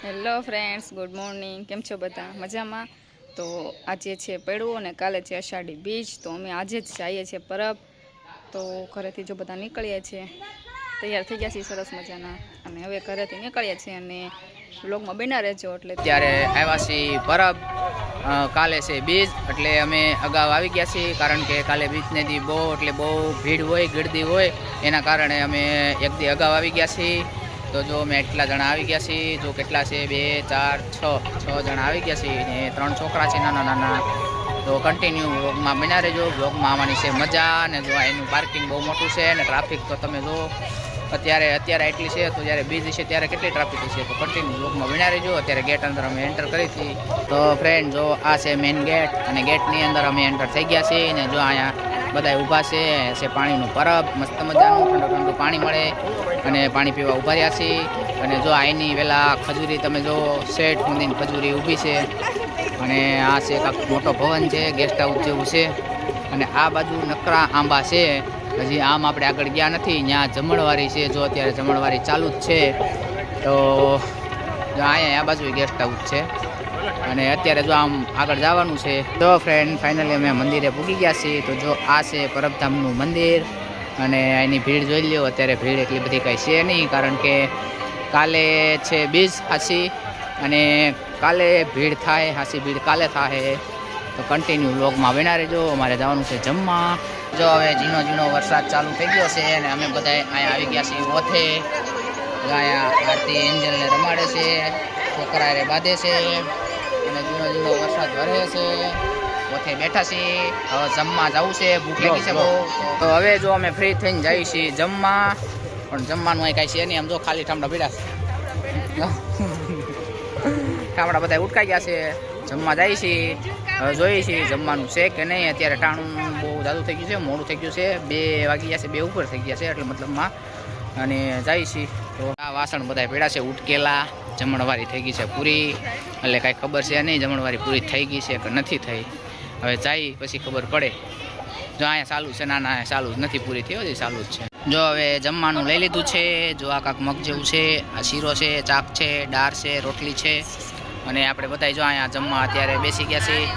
Hello friends, good morning. કેમ છો બધા? મજામાં? તો આજે છે પડવું અને કાલે છે અષાઢી બીજ. તો અમે આજે જ જઈએ છીએ પરબ. તો ઘરેથી જો બધા નીકળીએ છીએ. તૈયાર થઈ ગયા છીએ સરસ મજાના. અને હવે ઘરેથી નીકળીએ છીએ અને બ્લોગમાં બેના રહેજો એટલે ત્યારે આવ્યા છીએ પરબ. કાલે છે બીજ. એટલે અમે અગાઉ આવી ગયા છીએ કારણ કે કાલે બીજને દી બહુ, એટલે બહુ ભીડ હોય, ગીરદી હોય. એના કારણે અમે એક દી અગાઉ આવી ગયા છીએ. તો જો અમે એટલા જણા આવી ગયા છીએ, જો કેટલા છે? બે, ચાર, છ છ જણા આવી ગયા છીએ ને ત્રણ છોકરા છે, નાના નાના. તો કન્ટિન્યુ વ્લોગમાં બન્યા રહેજો. વ્લોગમાં આવવાની છે મજા અને જો એનું પાર્કિંગ બહુ મોટું છે અને ટ્રાફિક તો તમે જો અત્યારે અત્યારે એટલી છે, તો જ્યારે બીજી છે ત્યારે કેટલી ટ્રાફિક છે તો કન્ટિન્યુ લોકમાં બન્યા રહેજો. અત્યારે ગેટ અંદર અમે એન્ટર કરી હતી. તો ફ્રેન્ડ જો આ છે મેઇન ગેટ અને ગેટની અંદર અમે એન્ટર થઈ ગયા છીએ અને જો અહીંયા બધા ઊભા છે છે પાણીનું પરબ, મસ્ત મજાનું, ઠંડુ ઠંડુ પાણી મળે અને પાણી પીવા ઊભા રહ્યા છીએ. અને જો અહીંની વહેલા ખજૂરી તમે જો શેઠ સુધીની ખજૂરી ઊભી છે. અને આ છે કાંક મોટો ભવન છે ગેસ્ટ હાઉસ જેવું છે. અને આ બાજુ નકરા આંબા છે. હજી આમ આપણે આગળ ગયા નથી ત્યાં જમણવારી છે, જો અત્યારે જમણવારી ચાલુ જ છે. તો અહીંયા આ બાજુ ગેસ્ટ હાઉસ છે. અને અત્યારે જો આમ આગળ જવાનું છે, તો ફ્રેન્ડ ફાઇનલી અમે મંદિરે પૂગી ગયા છીએ. તો જો આ છે પરબધામનું મંદિર અને એની ભીડ જોઈ લ્યો, અત્યારે ભીડ એટલી બધી કાંઈ છે નહીં, કારણ કે કાલે છે બીજ હાસી અને કાલે ભીડ થાય, હાસી ભીડ કાલે થાય તો કન્ટિન્યુ વ્લોગમાં બના રહેજો, અમારે જવાનું છે જમવા. જો હવે ઝીણો ઝીણો વરસાદ ચાલુ થઈ ગયો છે અને અમે બધા અહીંયા આવી ગયા છીએ ઓથે. અહીંયા આરતી એન્જલને રમાડે છે છોકરા બાંધે છે. અને ઝીણો ઝીણો વરસાદ વરે છે પોતે બેઠા છીએ હવે જમવા જવું છે. ભૂખ લાગી છે બહુ. તો હવે જો અમે ફ્રી થઈને જઈએ છીએ જમવા. પણ જમવાનું અહીં કાંઈ છે નહીં. આમ જો ખાલી ઠામડા પીડા છે. ઠામડા બધા ઉટકાઈ ગયા છે. જમવા જાય છીએ. હવે જોઈએ છીએ જમવાનું છે કે નહીં. અત્યારે ટાણું બહુ જાદુ થઈ ગયું છે. મોડું થઈ ગયું છે. બે વાગી ગયા છે. બે ઉપર થઈ ગયા છે. એટલે મતલબમાં. અને જાય છીએ. તો આ વાસણ બધા પીડા છે. ઉટકેલા. જમણવારી થઈ ગઈ છે પૂરી, એટલે કાંઈ ખબર છે નહીં, જમણવારી પૂરી થઈ ગઈ છે કે નથી થઈ. હવે જાય પછી ખબર પડે. જો અહીંયા ચાલુ છે, ના ના ચાલુ જ નથી પૂરી થઈ, હજી ચાલુ જ છે. જો હવે જમવાનું લઈ લીધું છે, જો આ કાંક મગ જેવું છે, આ શીરો છે, ચાક છે, દાળ છે, રોટલી છે. અને આપણે બધા જો અહીંયા જમવા અત્યારે બેસી ગયા છીએ.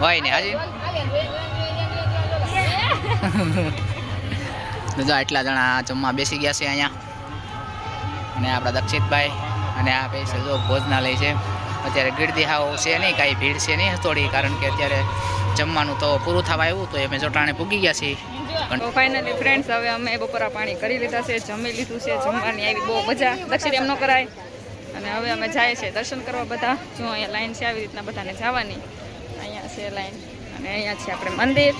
હોય ને, હાજી? બધા એટલા જણા જમવા બેસી ગયા છે અહીંયા. અને આપણા દક્ષિતભાઈ અને આ પૈસે જો ભોજનાલય છે. અત્યારે ગીરદી હાવ છે નહીં, કાંઈ ભીડ છે નહીં થોડી કારણ કે અત્યારે જમવાનું તો પૂરું થવા આવ્યું તો અમે જોટાણે પૂગી ગયા છીએ. તો ફાઇનલી ફ્રેન્ડ્સ હવે અમે બપોરા પાણી કરી લીધા છે, જમી લીધું છે, જમવાની આવી બહુ મજા. દક્ષિણ એમ ન કરાય. અને હવે અમે જાય છે દર્શન કરવા બધા. જો અહીંયા લાઈન છે, આવી રીતના બધાને જવાની. અહીંયા છે લાઈન અને અહીંયા છે આપણે મંદિર.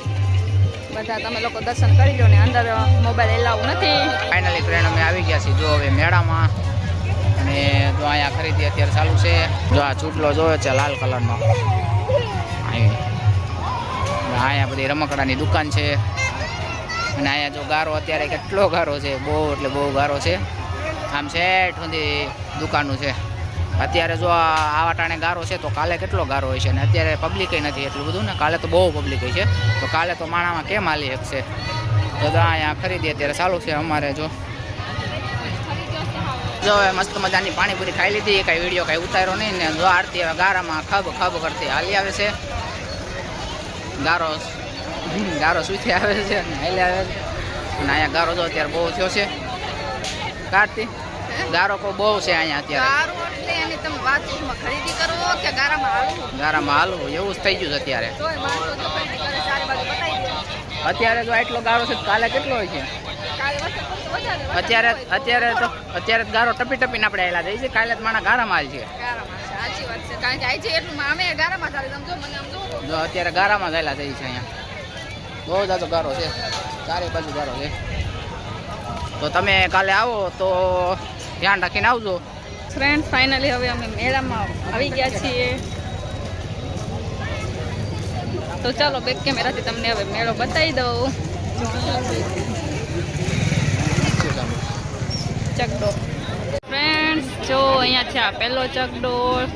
બધા તમે લોકો દર્શન કરી લો ને અંદર મોબાઈલ એલાવ નથી. ફાઇનલી ફ્રેન્ડ અમે આવી ગયા છીએ, જો હવે મેળામાં. અને જો અહીંયા ખરીદી અત્યારે ચાલુ છે. જો આ ચૂંટલો જોયો છે લાલ કલરનો. અહીં. અહીંયા બધી રમકડાની દુકાન છે. અને અહીંયા જો ગારો અત્યારે કેટલો ગારો છે, બહુ એટલે બહુ ગારો છે. આમ છે સુધી દુકાનનું છે. અત્યારે જો આવા ટાણે ગારો છે, તો કાલે કેટલો ગારો હોય છે? અને અત્યારે પબ્લિક નથી એટલું બધું ને? કાલે તો બહુ પબ્લિક છે. તો કાલે તો માણામાં કેમ હાલી શકશે? તો અહીંયા ખરીદી અત્યારે ચાલુ છે અમારે જો. જો મસ્ત મજાની પાણીપુરી ખાઈ લીધી. કાંઈ વીડિયો કાંઈ ઉતાર્યો નહીં ને જો આરતી હવે ગારામાં ખબ ખબ કરતી હાલી આવે છે. ગારો ગારો સુથી આવે છે હાલી આવે છે. અને અહીંયા ગારો જો અત્યારે બહુ થયો છે. કાઢતી ગારો કોઈ બહુ છે અહીંયા અત્યારે. એટલે એની તમે વાતચીતમાં ખરીદી કરો કે ગારામાં હાલવું એવું જ થઈ ગયું છે અત્યારે. અત્યારે જો એટલો ગારો છે કાલે કેટલો હોય છે? અત્યારે અત્યારે તો અત્યારે ગારો ટપી ટપીને આપણે આવેલા જઈએ છીએ કાલે માણા ગારામાં હાલ છે. અમે ગારામાં જો અત્યારે ગયેલા જઈએ છે અહીંયા. બહુ જાતો ગારો છે. ચારે બાજુ ગારો છે. તો તમે કાલે આવો તો ધ્યાન રાખીને આવજો. ફ્રેન્ડ ફાઇનલી હવે અમે મેળામાં આવી ગયા છીએ. તો ચાલો બેક કેમેરાથી તમને હવે મેળો બતાવી દઉં. ચકડોળ ફ્રેન્ડ્સ જો અહીંયા છે આ પહેલો ચકડોળ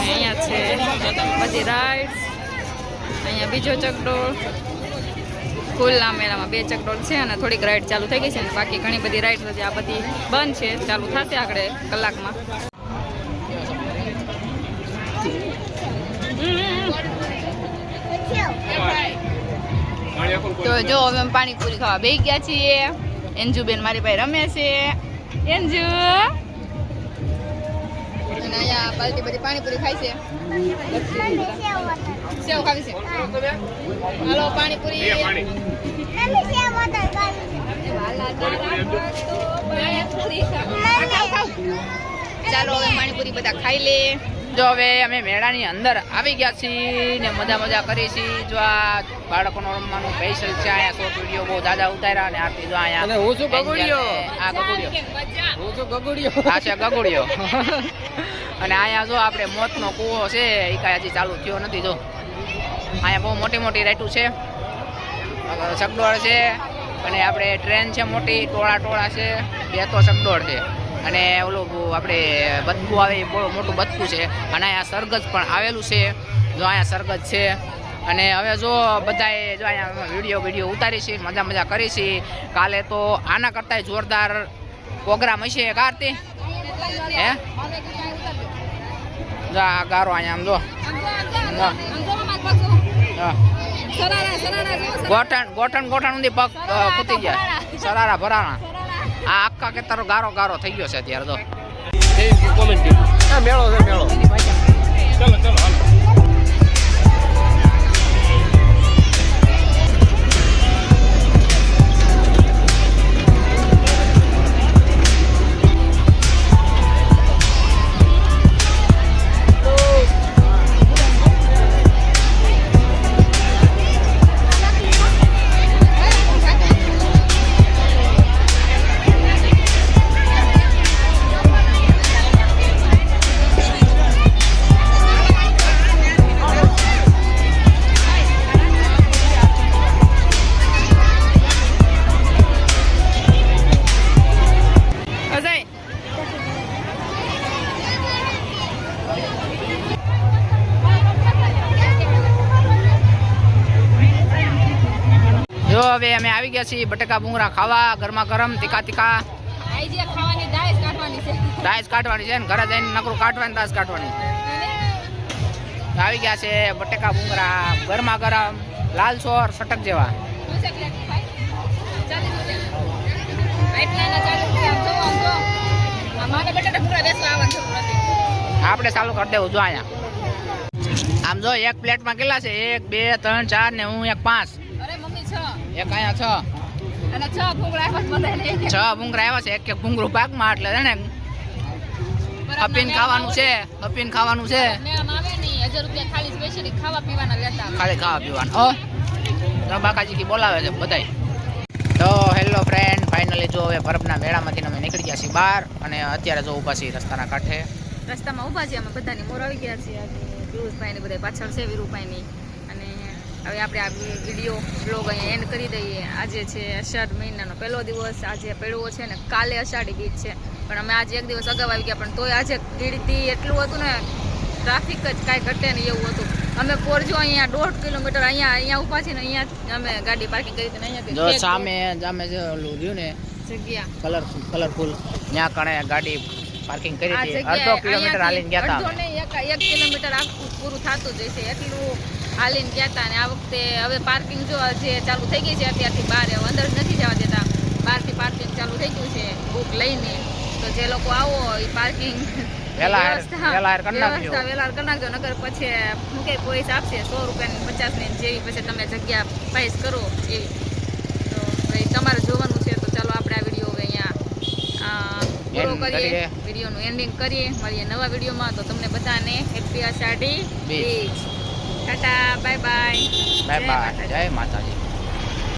અહીંયા છે બધી રાઇડ્સ અહીંયા બીજો ચકડોળ ફૂલના મેળામાં બે ચકડોળ છે અને થોડીક રાઈડ ચાલુ થઈ ગઈ છે અને બાકી ઘણી બધી રાઈડ હજી આ બધી બંધ છે. ચાલુ થશે આગળ કલાકમાં. તો જો હવે પાણીપુરી ખાવા બે ગયા છીએ. એન્જુબેન મારી પાસે રમે છે. એન્જુ! અને અહીંયા બધી પાણીપુરી ખાય છે. સેવ ખાવી છે. હાલો પાણીપુરી. ચાલો હવે પાણીપુરી બધા ખાઈ લે. જો હવે અમે મેળાની અંદર આવી ગયા છીએ ને મજા મજા કરી છીએ. જો આ બાળકોનો રમવાનું સ્પેશિયલ છે અહીંયા શોર્ટ વીડિયો બહુ દાદા ઉતાર્યા અને આરતી જો અહીંયા અને હું છું ગગુડિયો. આ ગગુડિયો. હું છું ગગુડિયો. આ છે ગગુડિયો. અને અહીંયા જો આપણે મોતનો કૂવો છે એ કાંઈ હજી ચાલુ થયો નથી જો. અહીંયા બહુ મોટી મોટી રાઈટું છે. સગડોળ છે. અને આપણે ટ્રેન છે મોટી ટોળા ટોળા છે. બે તો સગડોળ છે. અને ઓલું આપણે બતકું આવે એ બહુ મોટું બતકું છે. અને અહીંયા સરગજ પણ આવેલું છે. જો અહીંયા સરગજ છે. અને હવે જો બધાએ જો અહીંયા વીડિયો વીડિયો ઉતારી છે મજા મજા કરી છે. કાલે તો આના કરતાંય જોરદાર પ્રોગ્રામ હશે કાર્તી હે? જો આ ગારો અહીંયા આમ જો. ગોઠણ ગોઠણ ગોઠણ સુધી પગ કૂતી ગયા સરારા ભરાણા. આ આખા કે તારો ગારો ગારો થઈ ગયો છે અત્યારે તો. મેળો છે મેળો. ચલો ચલો હાલો. હવે અમે આવી ગયા છીએ બટેકા ભૂંગળા ખાવા ગરમા ગરમ તીખા તીખા. દાળ કાઢવાની છે. દાસ કાઢવાની છે ને ઘરે જઈને નકરું કાઢવાની દાસ કાઢવાની. આવી ગયા છે બટેકા ભૂંગરા ગરમા ગરમ લાલ ચોર સટક જેવા. આપણે ચાલુ કરી દેવું જો અહીંયા. આમ જો એક પ્લેટમાં કેટલા છે? એક બે ત્રણ ચાર ને હું એક પાંચ. એક અહીંયા છ. છ ભૂંગળા આવ્યા છે એક એક ભૂંગળું પાકમાં એટલે છે ને અપીન ખાવાનું છે અપીન ખાવાનું છે. ખાવા પીવાના લેતા ખાલી ખાવા પીવાનું હો. બાકાજી કી બોલાવે છે બધાય. તો હેલો ફ્રેન્ડ ફાઇનલી જો હવે પરબના મેળામાંથી અમે નીકળી ગયા છીએ બહાર અને અત્યારે જો ઊભા છીએ રસ્તાના કાંઠે. રસ્તામાં ઊભા છે અમે બધાની મોર આવી ગયા છીએ. પિયુષભાઈ ને બધા પાછળ છે વીરુભાઈની અને હવે આપણે આ વીડિયો બ્લોગ અહીંયા એન્ડ કરી દઈએ. આજે છે અષાઢ મહિનાનો પહેલો દિવસ. આજે પેડવો છે ને કાલે અષાઢી બીજ છે. પણ અમે આજે એક દિવસ અગાઉ આવી ગયા પણ તોય આજે ગીરતી એટલું હતું ને ટ્રાફિક જ કાંઈ ઘટે ને એવું હતું. અમે પોરજો અહીંયા દોઢ કિલોમીટર અહીંયા અહીંયા ઊભા છે ને અહીંયા અમે ગાડી પાર્કિંગ કરી હતી અહીંયા સામે સામે જે ઓલું રહ્યું ને જગ્યા. કલરફુલ કલરફુલ ત્યાં કણે ગાડી પાર્કિંગ કરી હતી અડધો કિલોમીટર હાલીને ગયા હતા એક એક કિલોમીટર આખું પૂરું થતું જ હશે. એટલું હાલીને ગયા હતા અને આ વખતે હવે પાર્કિંગ જો જે ચાલુ થઈ ગઈ છે અત્યારથી બહાર હવે અંદર નથી જવા દેતા. બહારથી પાર્કિંગ ચાલુ થઈ ગયું છે બુક લઈને. તો જે લોકો આવો એ પાર્કિંગ હાર નાખજો. નગર પછી શું કે પોલીસ આપશે સો રૂપિયાની પચાસની જેવી પછી તમે જગ્યા પાઇસ કરો એવી. તો તમારે જોવાનું છે તો ચાલો આપણે આ વીડિયો હવે અહીંયા આ, પૂરો કરીએ. વિડીયોનું એન્ડિંગ કરીએ. મળીએ નવા વિડીયોમાં. તો તમને બધાને happy Ashadhi. Bij tata bye bye bye bye જય માતાજી.